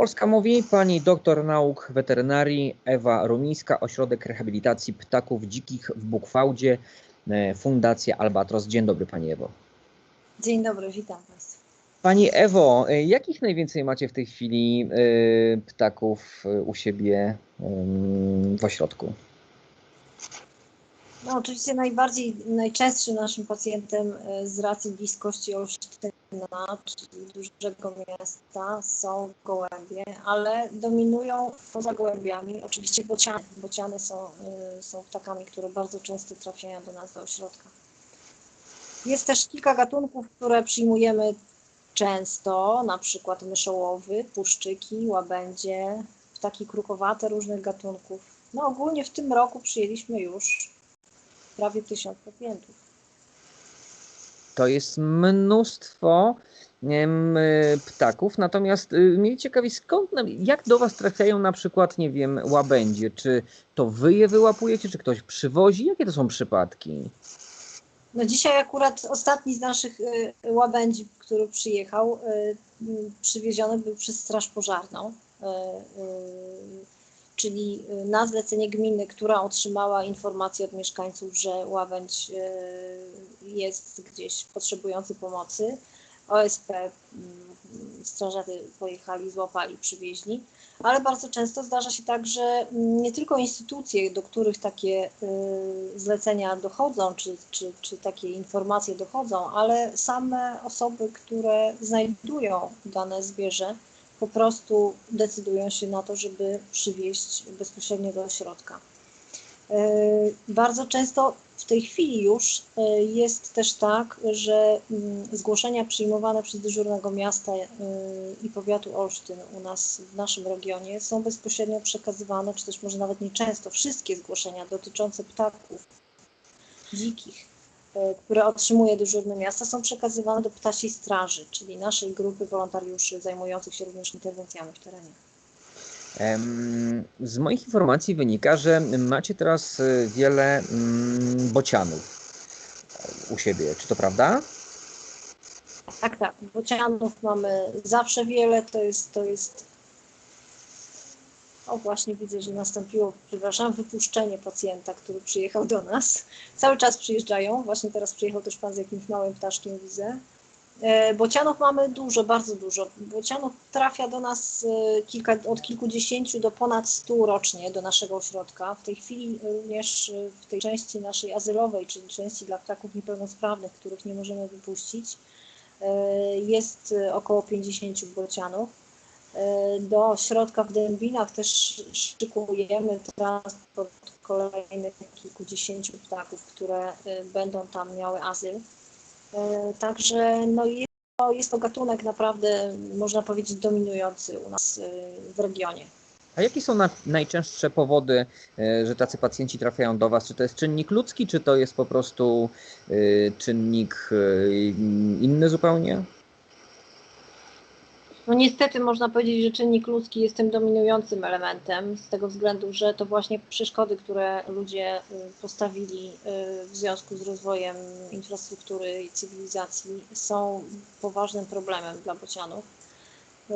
Polska mówi pani doktor nauk weterynarii Ewa Rumińska, Ośrodek Rehabilitacji Ptaków Dzikich w Bukwałdzie, e, Fundacja Albatros. Dzień dobry pani Ewo. Dzień dobry, witam Państwa. Pani Ewo, e, jakich najwięcej macie w tej chwili e, ptaków u siebie w ośrodku? No, oczywiście najbardziej, najczęstszym naszym pacjentem z racji bliskości Olsztyna, czyli dużego miasta, są gołębie, ale dominują poza gołębiami oczywiście bociany. Bociany są, e, są ptakami, które bardzo często trafiają do nas do ośrodka. Jest też kilka gatunków, które przyjmujemy często, na przykład myszołowy, puszczyki, łabędzie, ptaki krukowate różnych gatunków. No ogólnie w tym roku przyjęliśmy już prawie tysiąc pacjentów. To jest mnóstwo em, e, ptaków, natomiast e, mnie ciekawi skąd, jak do Was trafiają na przykład, nie wiem, łabędzie? Czy to Wy je wyłapujecie, czy ktoś przywozi? Jakie to są przypadki? No dzisiaj akurat ostatni z naszych y, łabędzi, który przyjechał, y, y, przywieziony był przez Straż Pożarną, y, y, czyli y, na zlecenie gminy, która otrzymała informację od mieszkańców, że łabędź y, jest gdzieś potrzebujący pomocy. OSP, mm, strażacy pojechali, złapali, przywieźli, ale bardzo często zdarza się tak, że mm, nie tylko instytucje, do których takie y, zlecenia dochodzą, czy, czy, czy takie informacje dochodzą, ale same osoby, które znajdują dane zwierzę, po prostu decydują się na to, żeby przywieźć bezpośrednio do ośrodka. Y, Bardzo często w tej chwili już y, jest też tak, że mm, zgłoszenia przyjmowane przez dyżurnego miasta y, i powiatu Olsztyn u nas w naszym regionie są bezpośrednio przekazywane, czy też może nawet nie często, wszystkie zgłoszenia dotyczące ptaków dzikich, które otrzymuje dyżurne miasta, są przekazywane do ptasiej straży, czyli naszej grupy wolontariuszy zajmujących się również interwencjami w terenie. Z moich informacji wynika, że macie teraz e, wiele mm, bocianów u siebie. Czy to prawda? Tak, tak. Bocianów mamy zawsze wiele. To jest, to jest. O, właśnie widzę, że nastąpiło, przepraszam, wypuszczenie pacjenta, który przyjechał do nas. Cały czas przyjeżdżają. Właśnie teraz przyjechał też pan z jakimś małym ptaszkiem, widzę. E, Bocianów mamy dużo, bardzo dużo. Bocianów trafia do nas e, kilka, od kilkudziesięciu do ponad stu rocznie do naszego ośrodka. W tej chwili również e, w tej części naszej azylowej, czyli części dla ptaków niepełnosprawnych, których nie możemy wypuścić, jest około 50 bocianów. E, Do środka w Dębinach też szykujemy transport kolejnych kilkudziesięciu ptaków, które e, będą tam miały azyl. E, Także no jest, to, jest to gatunek naprawdę, można powiedzieć, dominujący u nas w regionie. A jakie są na, najczęstsze powody, że tacy pacjenci trafiają do Was? Czy to jest czynnik ludzki, czy to jest po prostu czynnik inny zupełnie? No niestety można powiedzieć, że czynnik ludzki jest tym dominującym elementem, z tego względu, że to właśnie przeszkody, które ludzie y, postawili y, w związku z rozwojem infrastruktury i cywilizacji są poważnym problemem dla bocianów. Y,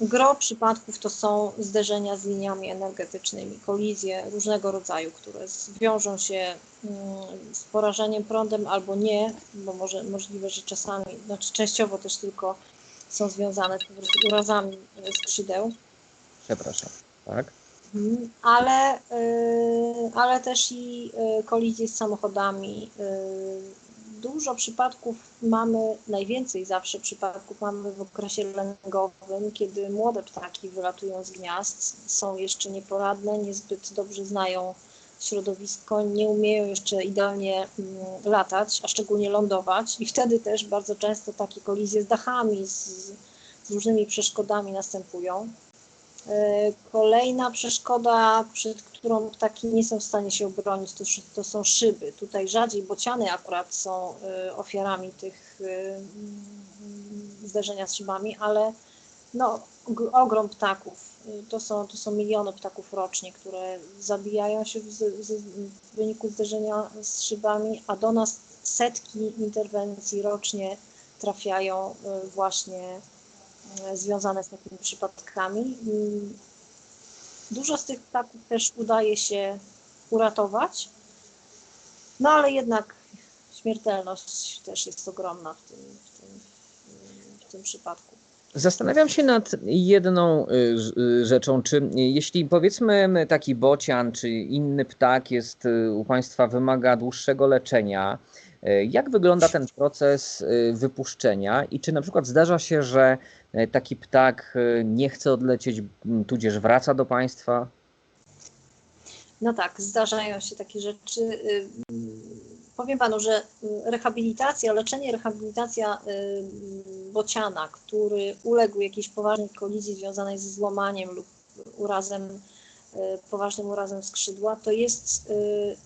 Gro przypadków to są zderzenia z liniami energetycznymi, kolizje różnego rodzaju, które wiążą się mm, z porażeniem prądem albo nie, bo może możliwe, że czasami, znaczy częściowo też tylko są związane po prostu urazami e, skrzydeł, Przepraszam. Tak? Mhm. ale, y, ale też i y, kolizje z samochodami. Dużo przypadków mamy, najwięcej zawsze przypadków mamy w okresie lęgowym, kiedy młode ptaki wylatują z gniazd, są jeszcze nieporadne, niezbyt dobrze znają środowisko, nie umieją jeszcze idealnie mm, latać, a szczególnie lądować i wtedy też bardzo często takie kolizje z dachami, z, z różnymi przeszkodami następują. E, Kolejna przeszkoda, przed którą ptaki nie są w stanie się obronić, to, to są szyby. Tutaj rzadziej bociany akurat są e, ofiarami tych e, mm, zderzenia z szybami, ale no, ogrom ptaków. To są, to są miliony ptaków rocznie, które zabijają się w, w wyniku zderzenia z szybami, a do nas setki interwencji rocznie trafiają e, właśnie e, związane z takimi przypadkami. Dużo z tych ptaków też udaje się uratować, no ale jednak śmiertelność też jest ogromna w tym, w tym, w tym przypadku. Zastanawiam się nad jedną y, y, rzeczą, czy jeśli powiedzmy taki bocian czy inny ptak jest y, u Państwa wymaga dłuższego leczenia, jak wygląda ten proces wypuszczenia i czy na przykład zdarza się, że taki ptak nie chce odlecieć, tudzież wraca do Państwa? No tak, zdarzają się takie rzeczy. Mm, Powiem panu, że y, rehabilitacja, leczenie, rehabilitacja bociana, który uległ jakiejś poważnej kolizji związanej ze złamaniem lub urazem, y, poważnym urazem skrzydła, to jest y,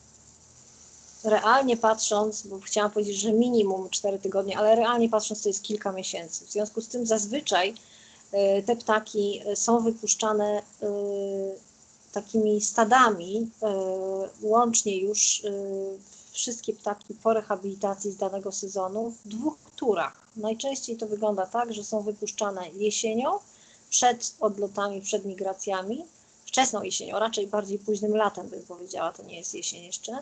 realnie patrząc, bo chciałam powiedzieć, że minimum 4 tygodnie, ale realnie patrząc to jest kilka miesięcy. W związku z tym zazwyczaj y, te ptaki są wypuszczane takimi stadami, łącznie już y, wszystkie ptaki po rehabilitacji z danego sezonu w dwóch turach. Najczęściej to wygląda tak, że są wypuszczane jesienią, przed odlotami, przed migracjami, wczesną jesienią, raczej bardziej późnym latem bym powiedziała, to nie jest jesień jeszcze,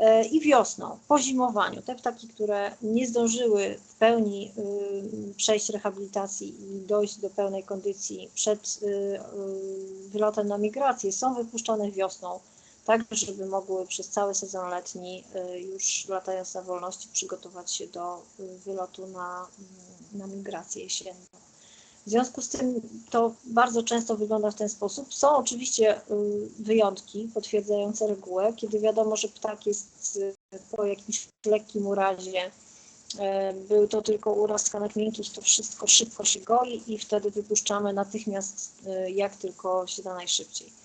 E, i wiosną, po zimowaniu. Te ptaki, które nie zdążyły w pełni przejść rehabilitacji i dojść do pełnej kondycji przed y, y, wylotem na migrację, są wypuszczone wiosną, tak żeby mogły przez cały sezon letni, y, już latając na wolności, przygotować się do y, wylotu na, y, na migrację jesienną. W związku z tym to bardzo często wygląda w ten sposób. Są oczywiście y, wyjątki potwierdzające regułę, kiedy wiadomo, że ptak jest po jakimś lekkim urazie, był to tylko uraz tkanek miękkich, to wszystko szybko się goi i wtedy wypuszczamy natychmiast, jak tylko się da najszybciej.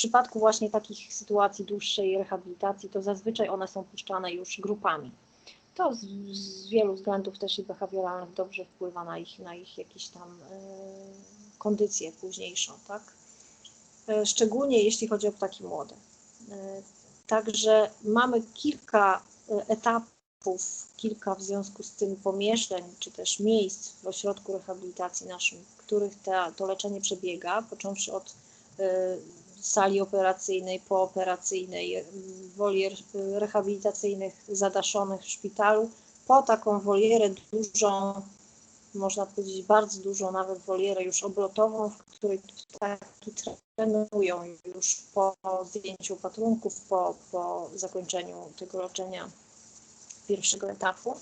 Przypadku właśnie takich sytuacji dłuższej rehabilitacji, to zazwyczaj one są puszczane już grupami. To z, z wielu względów też i behawioralnych dobrze wpływa na ich, na ich jakieś tam e, kondycję późniejszą, tak? E, szczególnie jeśli chodzi o ptaki młode. E, Także mamy kilka etapów, kilka w związku z tym pomieszczeń, czy też miejsc w ośrodku rehabilitacji naszym, w których ta, to leczenie przebiega, począwszy od sali operacyjnej, pooperacyjnej, m, wolier rehabilitacyjnych zadaszonych w szpitalu, po taką wolierę dużą, można powiedzieć bardzo dużą nawet wolierę już oblotową, w której ptaki trenują już po zdjęciu opatrunków, po, po zakończeniu tego leczenia pierwszego etapu.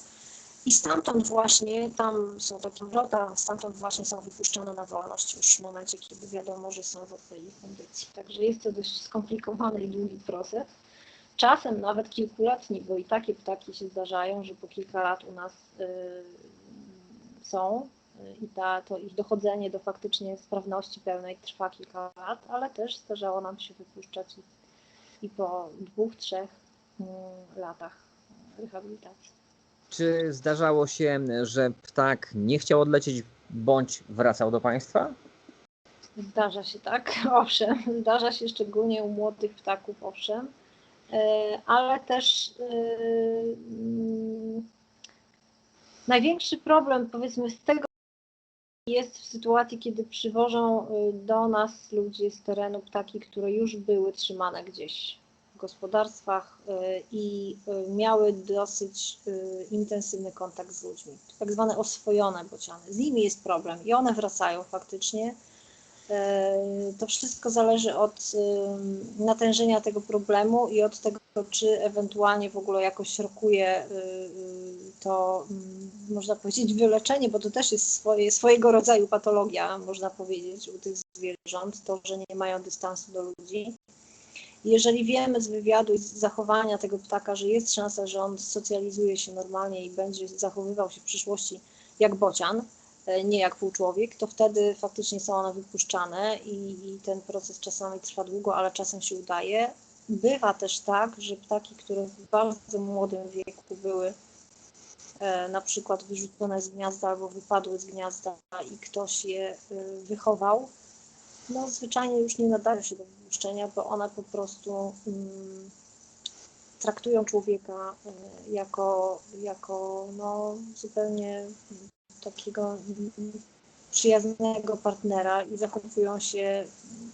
I stamtąd właśnie, tam są takie wrota, stamtąd właśnie są wypuszczone na wolność już w momencie, kiedy wiadomo, że są w odpowiedniej kondycji. Także jest to dość skomplikowany i długi proces. Czasem nawet kilkuletni, bo i takie ptaki się zdarzają, że po kilka lat u nas y, są y, i ta, to ich dochodzenie do faktycznie sprawności pełnej trwa kilka lat, ale też zdarzało nam się wypuszczać i, i po dwóch, trzech mm, latach rehabilitacji. Czy zdarzało się, że ptak nie chciał odlecieć bądź wracał do Państwa? Zdarza się tak, owszem, zdarza się szczególnie u młodych ptaków, owszem, E, ale też mm, największy problem powiedzmy z tego jest w sytuacji, kiedy przywożą y, do nas ludzie z terenu ptaki, które już były trzymane gdzieś gospodarstwach y, i y, miały dosyć y, intensywny kontakt z ludźmi. Tak zwane oswojone bociany. Z nimi jest problem i one wracają faktycznie. E, To wszystko zależy od natężenia tego problemu i od tego, czy ewentualnie w ogóle jakoś rokuje to, mm, można powiedzieć, wyleczenie, bo to też jest swoje, swojego rodzaju patologia, można powiedzieć, u tych zwierząt, to, że nie mają dystansu do ludzi. Jeżeli wiemy z wywiadu i z zachowania tego ptaka, że jest szansa, że on socjalizuje się normalnie i będzie zachowywał się w przyszłości jak bocian, e, nie jak półczłowiek, to wtedy faktycznie są one wypuszczane i, i ten proces czasami trwa długo, ale czasem się udaje. Bywa też tak, że ptaki, które w bardzo młodym wieku były e, na przykład wyrzucone z gniazda albo wypadły z gniazda i ktoś je e, wychował, no zwyczajnie już nie nadają się do wypuszczenia, bo one po prostu mm, traktują człowieka e, jako, jako no, zupełnie takiego przyjaznego partnera i zachowują się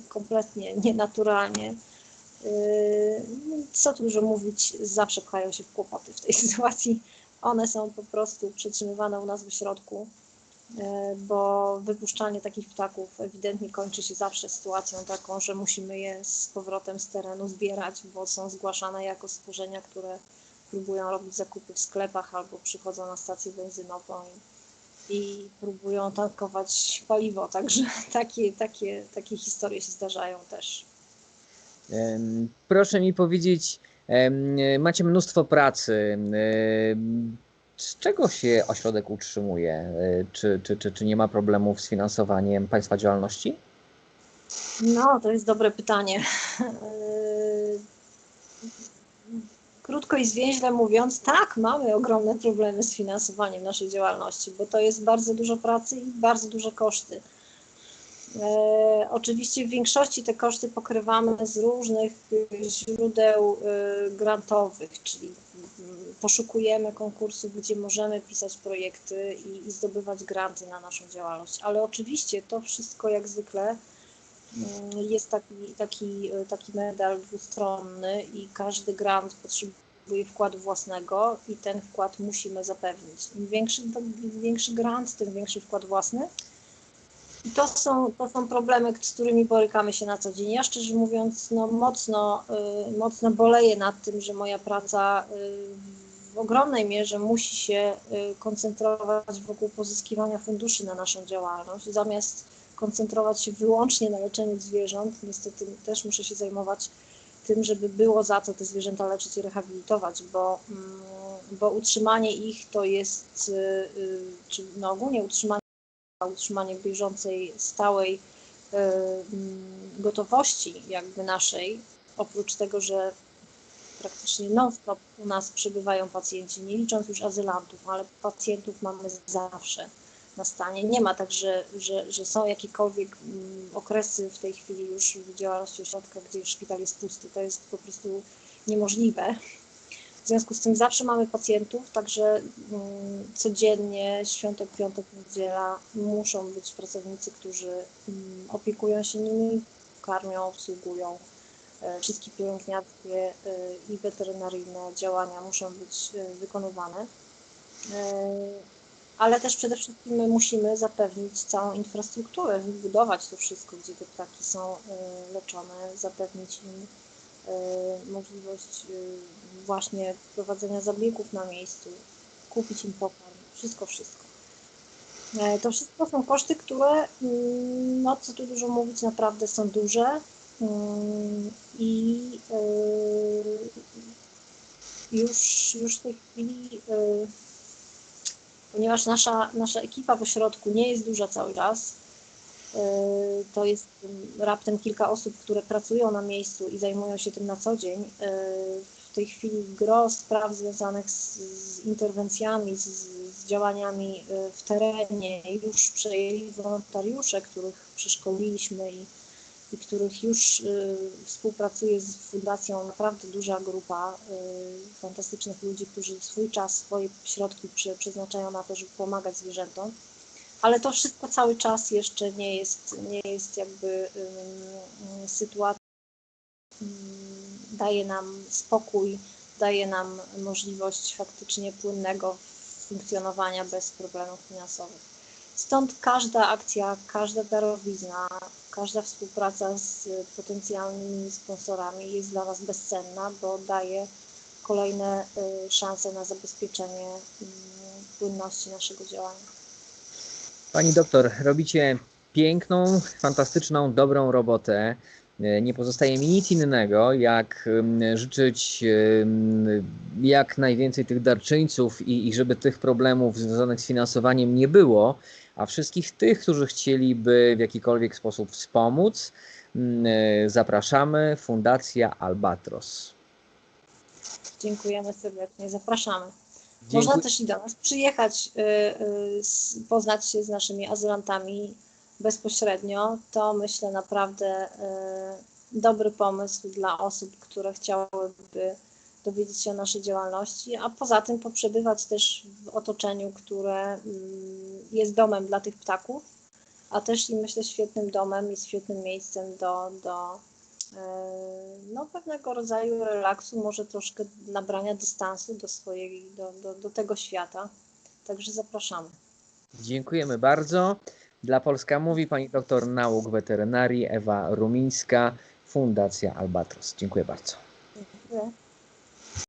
kompletnie nienaturalnie. Co tu dużo mówić, zawsze pchają się w kłopoty w tej sytuacji. One są po prostu przetrzymywane u nas w środku, bo wypuszczanie takich ptaków ewidentnie kończy się zawsze sytuacją taką, że musimy je z powrotem z terenu zbierać, bo są zgłaszane jako stworzenia, które próbują robić zakupy w sklepach albo przychodzą na stację benzynową i, i próbują tankować paliwo. Także takie, takie, takie historie się zdarzają też. Proszę mi powiedzieć, macie mnóstwo pracy. Z czego się ośrodek utrzymuje? Czy, czy, czy, czy nie ma problemów z finansowaniem Państwa działalności? No, to jest dobre pytanie. krótko i zwięźle mówiąc, tak, mamy ogromne problemy z finansowaniem naszej działalności, bo to jest bardzo dużo pracy i bardzo duże koszty. E, oczywiście w większości te koszty pokrywamy z różnych źródeł e, grantowych, czyli poszukujemy konkursów, gdzie możemy pisać projekty i, i zdobywać granty na naszą działalność. Ale oczywiście to wszystko jak zwykle Mm, jest taki, taki, taki medal dwustronny i każdy grant potrzebuje wkładu własnego i ten wkład musimy zapewnić. Im większy, im większy grant, tym większy wkład własny. I to są, to są problemy, z którymi borykamy się na co dzień. Ja szczerze mówiąc, no mocno, y, mocno boleję nad tym, że moja praca y, w ogromnej mierze musi się y, koncentrować wokół pozyskiwania funduszy na naszą działalność, zamiast koncentrować się wyłącznie na leczeniu zwierząt. Niestety też muszę się zajmować tym, żeby było za co te zwierzęta leczyć i rehabilitować, bo, mm, bo utrzymanie ich to jest, y, y, czy no ogólnie utrzymanie, utrzymanie bieżącej, stałej mm, gotowości jakby naszej, oprócz tego, że praktycznie non-stop u nas przybywają pacjenci, nie licząc już azylantów, ale pacjentów mamy zawsze na stanie. Nie ma tak, że, że, że są jakiekolwiek mm, okresy w tej chwili już w działalności ośrodka, gdzie szpital jest pusty. To jest po prostu niemożliwe. W związku z tym zawsze mamy pacjentów, także mm, codziennie, świątek, piątek, niedziela muszą być pracownicy, którzy mm, opiekują się nimi, karmią, obsługują. E, wszystkie pielęgniarskie e, i weterynaryjne działania muszą być e, wykonywane ale też przede wszystkim my musimy zapewnić całą infrastrukturę, wybudować to wszystko, gdzie te ptaki są e, leczone, zapewnić im e, możliwość e, właśnie prowadzenia zabiegów na miejscu, kupić im pokarm, wszystko, wszystko. To wszystko są koszty, które, mm, no co tu dużo mówić, naprawdę są duże i już, już w tej chwili ponieważ nasza, nasza ekipa w ośrodku nie jest duża cały czas, to jest raptem kilka osób, które pracują na miejscu i zajmują się tym na co dzień. W tej chwili gro spraw związanych z, z interwencjami, z, z, działaniami w terenie już przejęli wolontariusze, których przeszkoliliśmy i i których już y, współpracuje z fundacją naprawdę duża grupa y, fantastycznych ludzi, którzy swój czas, swoje środki przeznaczają na to, żeby pomagać zwierzętom. Ale to wszystko cały czas jeszcze nie jest, nie jest jakby sytuacja, daje nam spokój, daje nam możliwość faktycznie płynnego funkcjonowania bez problemów finansowych. Stąd każda akcja, każda darowizna, każda współpraca z potencjalnymi sponsorami jest dla nas bezcenna, bo daje kolejne y, szanse na zabezpieczenie mm, płynności naszego działania. Pani doktor, robicie piękną, fantastyczną, dobrą robotę. E, nie pozostaje mi nic innego, jak życzyć jak najwięcej tych darczyńców i, i żeby tych problemów związanych z finansowaniem nie było, a wszystkich tych, którzy chcieliby w jakikolwiek sposób wspomóc, e, zapraszamy. Fundacja Albatros. Dziękujemy serdecznie, zapraszamy. Dziękuję. Można też i do nas przyjechać, e, poznać się z naszymi azylantami bezpośrednio, to myślę naprawdę y, dobry pomysł dla osób, które chciałyby dowiedzieć się o naszej działalności, a poza tym poprzebywać też w otoczeniu, które mm, jest domem dla tych ptaków, a też i myślę świetnym domem i świetnym miejscem do, do y, no, pewnego rodzaju relaksu, może troszkę nabrania dystansu do, swojej, do, do, do tego świata. Także zapraszamy. Dziękujemy bardzo. Dla Polska mówi pani doktor nauk weterynarii Ewa Rumińska, Fundacja Albatros. Dziękuję bardzo. Dziękuję.